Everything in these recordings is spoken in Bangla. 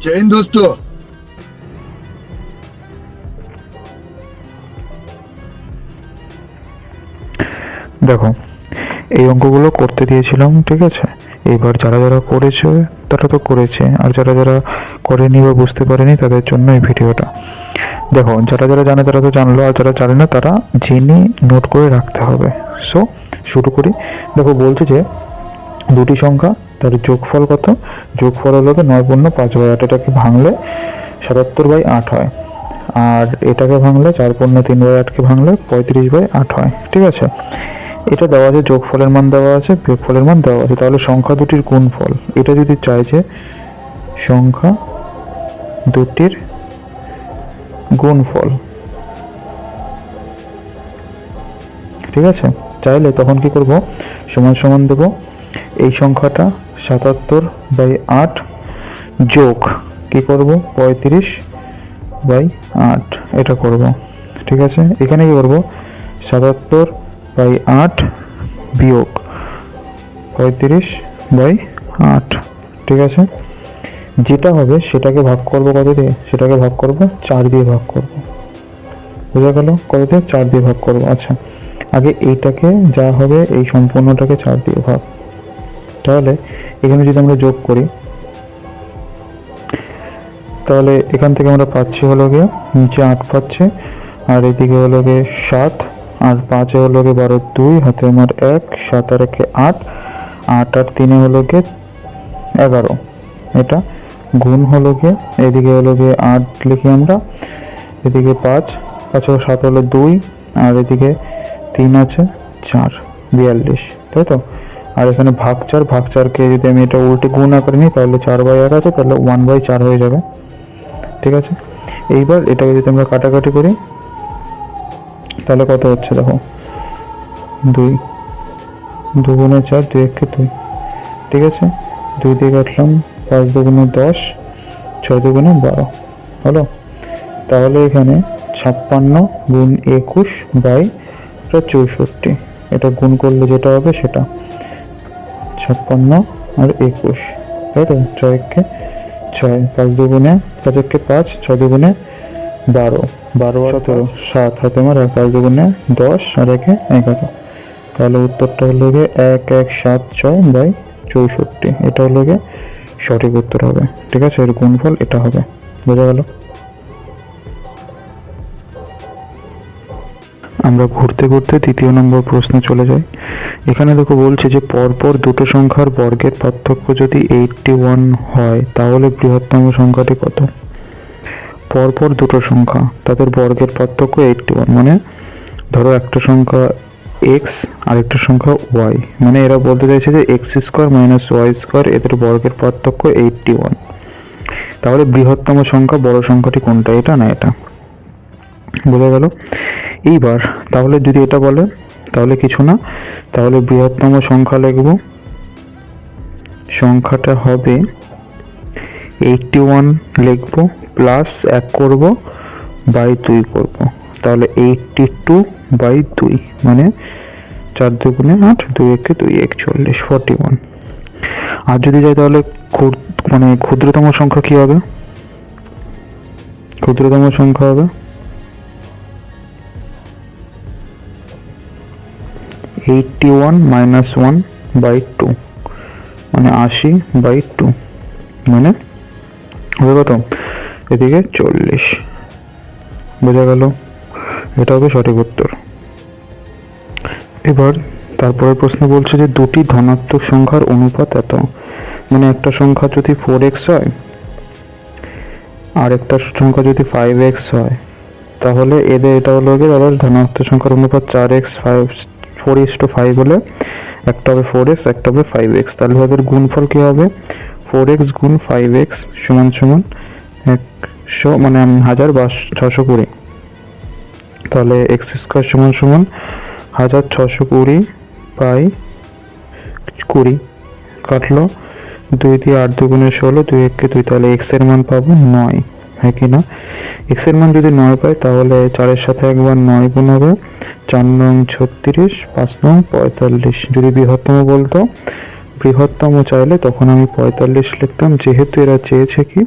জয় দোস্ত। দেখো, এই অঙ্কগুলো করতে দিয়েছিলাম, ঠিক আছে? এবার যারা যারা করেছে, তারা তো করেছে। আর যারা যারা করেনি বা বুঝতে পারেনি, তাদের জন্য এই ভিডিওটা। দেখো, যারা যারা জানে তারা তো জানলো, আর যারা জানে না, তারা জেনে নোট করে রাখতে হবে। সো শুরু করি। দেখো, বলছে যে দুটি সংখ্যা, তার যোগফল কত? যোগফল হলো নয় পূর্ণ পাঁচ বাই আট, এটাকে ভাঙলে সাতাত্তর বাই আট হয়। আর এটাকে ভাঙলে চার পূর্ণ তিন বাই আটকে ভাঙলে পঁয়ত্রিশ বাই আট হয়, ঠিক আছে? এটা দেওয়া আছে, যোগফলের মান দেওয়া আছে, বিয়োগফলের মান দেওয়া আছে। তাহলে সংখ্যা দুটির গুণফল, এটা যদি চাই যে সংখ্যা দুটির গুণফল, ঠিক আছে? চাইলে তখন কি করব? সমান সমান দেব। এই সংখ্যাটা সাতাত্তর বাই আট যোগ কি করব? পঁয়ত্রিশ বাই আট। এটা করব। ঠিক আছে? এখানে কি করব? সাতাত্তর বাই আট বিয়োগ পঁয়ত্রিশ বাই আট। ঠিক আছে? যেটা হবে সেটাকে ভাগ করব কত দিয়ে? সেটাকে ভাগ করব চার দিয়ে ভাগ করব। বোঝা গেল? কত দিয়ে? চার দিয়ে ভাগ করব। আচ্ছা। আগে এইটাকে যা হবে এই সম্পূর্ণটাকে চার দিয়ে ভাগ তাহলে এখানে যদি আমরা যোগ করি, তাহলে এখান থেকে আমরা পাচ্ছি হলো গিয়ে নিচে আট পাচ্ছে, আর এদিকে হলো গিয়ে সাত, আর পাঁচে হলো গিয়ে বারো দুই, হাতে আমার এক, সাত আর একে আট আট আর তিনে হলো গিয়ে এগারো। এটা গুণ হলো গিয়ে, এদিকে হলো গিয়ে আট লিখি আমরা, এদিকে পাঁচ পাঁচ সাত হলো দুই, আর এদিকে তিন আছে চার, বিয়াল্লিশ, তাই তো? আর এখানে ভাগ চার ভাগ চারকে যদি আমি এটা উল্টে গুণ আকারে নিই, তাহলে চার বাই এক আছে, তাহলে ওয়ান বাই চার হয়ে যাবে। ঠিক আছে? এইবার এটাকে যদি আমরা কাটাকাটি করি, তাহলে কত হচ্ছে দেখো? দুই। দুগুণে চার, দুই একে দুই। ঠিক আছে? দুই দিয়ে কাটলাম, পাঁচ দুগুণে দশ, ছয় দুগুণে বারো। হলো? তাহলে এখানে ছাপ্পান্ন গুণ একুশ বাই চৌষট্টি। এটা গুণ করলে যেটা হবে সেটা। ছাপ্পান্ন আর একুশ। তাই তো? ছয় একে ছয়, পাঁচ দুগুণে পাঁচ একে পাঁচ, ছয় দুগুণে বারো। বারো আর সতেরো, সাত হাতে আমার এক পাঁচ দুগুণে দশ, আর একে এগারো। তাহলে উত্তরটা হলো গিয়ে এক এক, সাত, ছয় বাই চৌষট্টি। এটা হলো গিয়ে সঠিক উত্তর হবে। ঠিক আছে? এর গুণফল এটা হবে। বোঝা গেল আমরা ঘুরতে ঘুরতে তৃতীয় নম্বর প্রশ্নে চলে যাই। এখানে দেখো বলছে যে, পরপর দুটো সংখ্যার বর্গের পার্থক্য যদি এইটটি ওয়ান হয়, তাহলে বৃহত্তম সংখ্যাটি কত? পরপর দুটো সংখ্যা, তাদের বর্গের পার্থক্য এইটটি ওয়ান মানে ধরো একটা সংখ্যা এক্স আর একটা সংখ্যা ওয়াই মানে এরা বলতে চাইছে যে x square minus y square এদের বর্গের পার্থক্য এইটটি ওয়ান তাহলে বৃহত্তম সংখ্যা, বড় সংখ্যাটি কোনটা, এটা না এটা? বোঝা গেল? এইবার, তাহলে যদি এটা বলে তাহলে কিছু না। তাহলে বৃহত্তম সংখ্যা লিখব। সংখ্যাটা হবে এইটটি ওয়ান লিখব প্লাস এক করব বাই দুই করব। তাহলে এইটটি টু বাই দুই মানে চার দুগুণে আট, দুই একে দুই, একচল্লিশ ফর্টি ওয়ান আর যদি যাই তাহলে মানে ক্ষুদ্রতম সংখ্যা কি হবে? ক্ষুদ্রতম সংখ্যা হবে eighty one minus one by two মানে আশি বাই টু মানে কত এদিকে চল্লিশ। বোঝা গেল? এটা হবে সঠিক উত্তর। এবার তারপরের প্রশ্ন বলছে যে দুটি ধনাত্মক সংখ্যার অনুপাত এত। মানে একটা সংখ্যা যদি ফোর এক্স হয়, আর একটা সংখ্যা যদি ফাইভ এক্স হয়, তাহলে এদের এটা হলো গিয়ে ধনাত্মক সংখ্যার অনুপাত চার x five four is two five হলে একটা হবে ফোর এক্স একটা হবে ফাইভ এক্স তাহলে ওদের গুণফল কী হবে? ফোর এক্স গুণ ফাইভ এক্স সমান সমান একশো মানে হাজার বা ছশো কুড়ি। তাহলে এক্স স্কোয়ার সমান সমান হাজার ছশো কুড়ি বাই কুড়ি। কাটলো দুই দিয়ে আট দুগুণে ষোলো, দুই একে দুই, তাহলে এক্সের মান পাবো নয়। হ্যাঁ কি না? এক্সের মান যদি নয় পাই, তাহলে চারের সাথে একবার নয় গুণ হবে চার নং ছত্রিশ, পাঁচ নং পঁয়তাল্লিশ। যদি বৃহত্তম বলতো, বৃহত্তম চাইলে তখন আমি পঁয়তাল্লিশ লিখতাম। যেহেতু এরা চেয়েছে কি,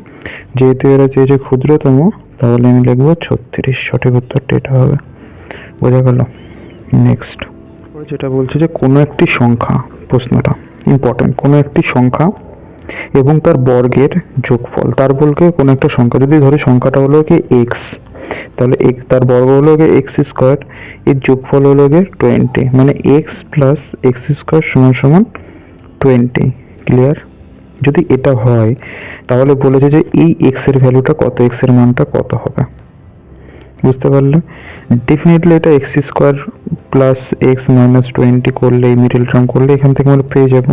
যেহেতু এরা চেয়েছে ক্ষুদ্রতম, তাহলে আমি লিখব ছত্রিশ। সঠিক উত্তরটা এটা হবে। বোঝা গেল? নেক্সট যেটা বলছে যে কোনো একটি সংখ্যা, প্রশ্নটা ইম্পর্টেন্ট কোনো একটি সংখ্যা এবং তার বর্গের যোগফল। তার বলকে কোনো একটা সংখ্যা, যদি ধরি, সংখ্যাটা হলো কি এক্স তাহলে এক তার বর্গ হলো গিয়ে এক্স স্কোয়ার এর যোগফল হলো গিয়ে টোয়েন্টি মানে এক্স প্লাস এক্স স্কোয়ার সমান সমান টোয়েন্টি ক্লিয়ার যদি এটা হয়, তাহলে বলেছে যে এই এক্সের ভ্যালুটা কত এক্সের মানটা কত হবে? বুঝতে পারলে? ডেফিনেটলি এটা x square plus x minus twenty করলে, এই মিডল টার্ম করলে এখান থেকে আমরা পেয়ে যাব।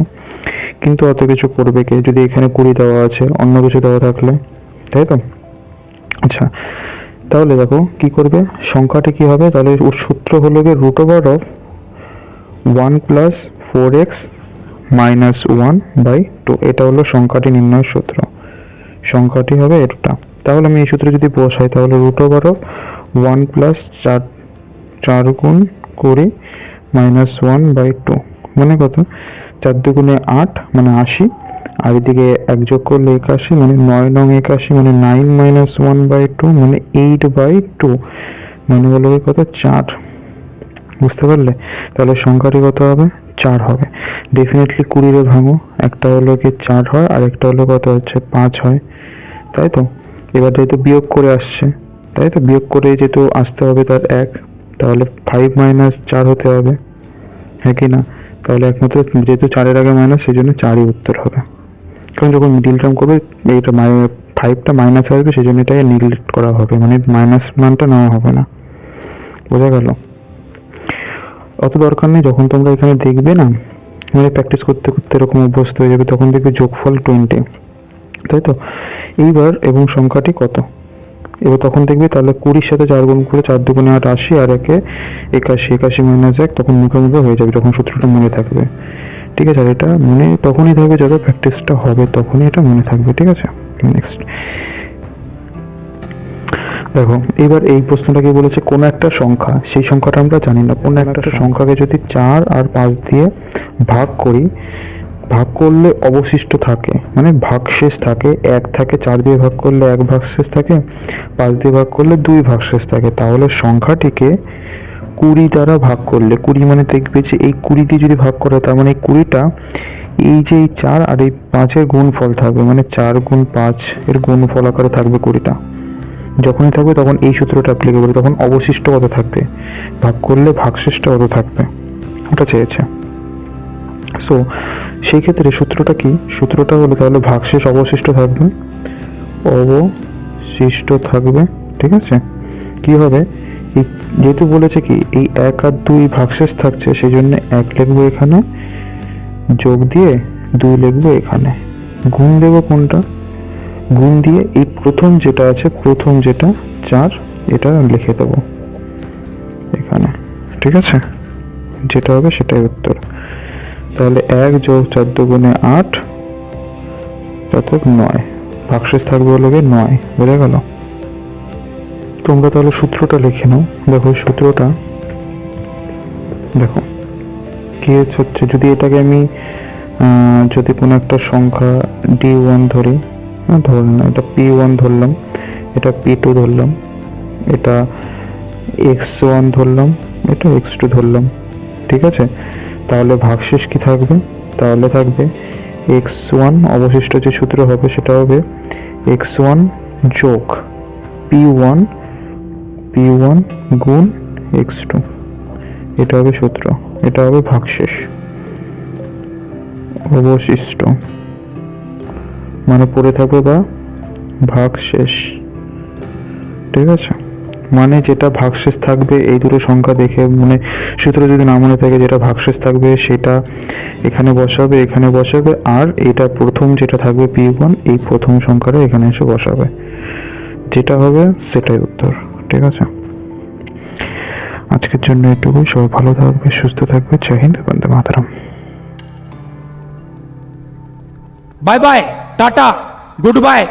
কিন্তু অত কিছু করবে কে? যদি এখানে কুড়ি দেওয়া আছে, অন্য কিছু দেওয়া থাকলে, তাই তো? আচ্ছা তাহলে দেখো, কি করবে? সংখ্যাটি কি হবে? তাহলে সূত্র হলো গিয়ে root over of one plus four x minus one by two এটা হলো সংখ্যাটি নির্ণয়ের সূত্র। সংখ্যাটি হবে এটা তাহলে আমি এই সূত্রে যদি বসাই, তাহলে root over of one plus চার চার গুণ কুড়ি মাইনাস ওয়ান বাই টু মানে কত চার দুগুণে আট মানে আশি। আর এদিকে এক যোগ করলে একাশি মানে নয় নং একাশি মানে nine minus one by two মানে এইট বাই টু মানে হলো কত? চার। বুঝতে পারলে? তাহলে সংখ্যাটি কত হবে? চার হবে। ডেফিনেটলি কুড়িরে ভাঙো। একটা হলো কি চার হয়, আর একটা হলো কত হচ্ছে? পাঁচ হয়। তাই তো? এবার যেহেতু বিয়োগ করে আসছে, তাই তো? বিয়োগ করে যেহেতু আসতে হবে তার এক, তাহলে ফাইভ মাইনাস চার হতে হবে। হ্যাঁ কি না? তাহলে একমাত্র যেহেতু চারের আগে মাইনাস সেই জন্য চারই উত্তর হবে। কারণ যখন মিডিল টার্ম করবে, এইটা মাই ফাইভটা মাইনাস আসবে সেই জন্য এটাকে নিগলেক্ট করা হবে। মানে মাইনাস মানটা নেওয়া হবে না। বোঝা গেল? অত দরকার নেই, যখন তোমরা এখানে দেখবে না মানে প্র্যাকটিস করতে করতে এরকম অভ্যস্ত হয়ে যাবে, তখন দেখবে যোগফল টোয়েন্টি তাই তো? এইবার এবং সংখ্যাটি কত? এবার তখন দেখবে তাহলে কুড়ির সাথে চার গুণ করে চার দুগুণে আট আশি, আর একে একাশি একাশি মাইনাস এক, তখন মুখে মুখে হয়ে যাবে, যখন সূত্রটা মনে থাকবে। ঠিক আছে আর এটা মনে তখনই থাকবে যত প্র্যাকটিসটা হবে তখনই এটা মনে থাকবে ঠিক আছে? নেক্সট দেখো এবার এই প্রশ্নটা কি বলেছে কোনো একটা সংখ্যা সেই সংখ্যাটা আমরা জানি না। কোনো একটা সংখ্যাকে যদি চার আর পাঁচ দিয়ে ভাগ করি ভাগ করলে অবশিষ্ট থাকে মানে ভাগশেষ থাকে এক থাকে চার দিয়ে ভাগ করলে এক ভাগশেষ থাকে পাঁচ দিয়ে ভাগ করলে দুই ভাগশেষ থাকে। তাহলে সংখ্যাটিকে কুড়ি দ্বারা ভাগ করলে, কুড়ি মানে দেখবে যে এই কুড়ি দিয়ে যদি ভাগ করে তার মানে এই কুড়িটা এই যে এই চার আর এই পাঁচের গুণফল থাকবে মানে চার গুণ পাঁচ এর গুণফল আকারে থাকবে কুড়িটা। যখনই থাকবে তখন এই সূত্রটা অ্যাপ্লিকেবল তখন অবশিষ্ট কত থাকবে? ভাগ করলে ভাগশেষটা কত থাকবে? ওটা চেয়েছে। সো সেই ক্ষেত্রে সূত্রটা কি? সূত্রটা হলো তাহলে ভাগশেষ অবশিষ্ট থাকবে অবশিষ্ট থাকবে, ঠিক আছে? কি হবে? যেহেতু বলেছে কি, এই এক আর দুই ভাগশেষ থাকছে সেই জন্য এক লিখব এখানে, যোগ দিয়ে দুই লিখব এখানে। গুণ দেবো কোনটা? গুণ দিয়ে এই প্রথম যেটা আছে, প্রথম যেটা, চার, এটা লিখে দেবো। এখানে, ঠিক আছে? যেটা হবে সেটাই উত্তর। তাহলে এক যোগ চার দুগুণে আট অর্থাৎ নয়। ভাগশেষ থাকবে হলো নয়, বোঝা গেল? তোমরা তাহলে সূত্রটা লিখে নাও। দেখো সূত্রটা। দেখো। কি হচ্ছে যদি এটাকে আমি যদি কোনো একটা সংখ্যা ডি ওয়ান ধরি হ্যাঁ ধরুন না এটা পি ওয়ান ধরলাম, এটা পি টু ধরলাম, এটা এক্স ওয়ান ধরলাম, এটা এক্স টু ধরলাম, ঠিক আছে? তাহলে ভাগশেষ কি থাকবে? তাহলে থাকবে এক্স ওয়ান অবশিষ্ট যে সূত্র হবে সেটা হবে এক্স ওয়ান যোগ পি ওয়ান পি ওয়ান গুণ এক্স টু এটা হবে সূত্র, এটা হবে ভাগশেষ। অবশিষ্ট। মানে পড়ে থাকবে বা ভাগশেষ। ঠিক আছে? মানে যেটা ভাগশেষ থাকবে, এই দুটো সংখ্যা দেখে মানে সূত্র যদি না মনে থাকে যেটা ভাগশেষ থাকবে, সেটা এখানে বসাবে এখানে বসাবে, আর এটা প্রথম যেটা থাকবে পি ওয়ান এই প্রথম সংখ্যাটা এখানে এসে বসাবে। যেটা হবে সেটাই উত্তর। ঠিক আছে? আজকের জন্য এটুকুই। সবাই ভালো থাকবে, সুস্থ থাকবে। Jai Hind, Vande Mataram. Bye bye tata good bye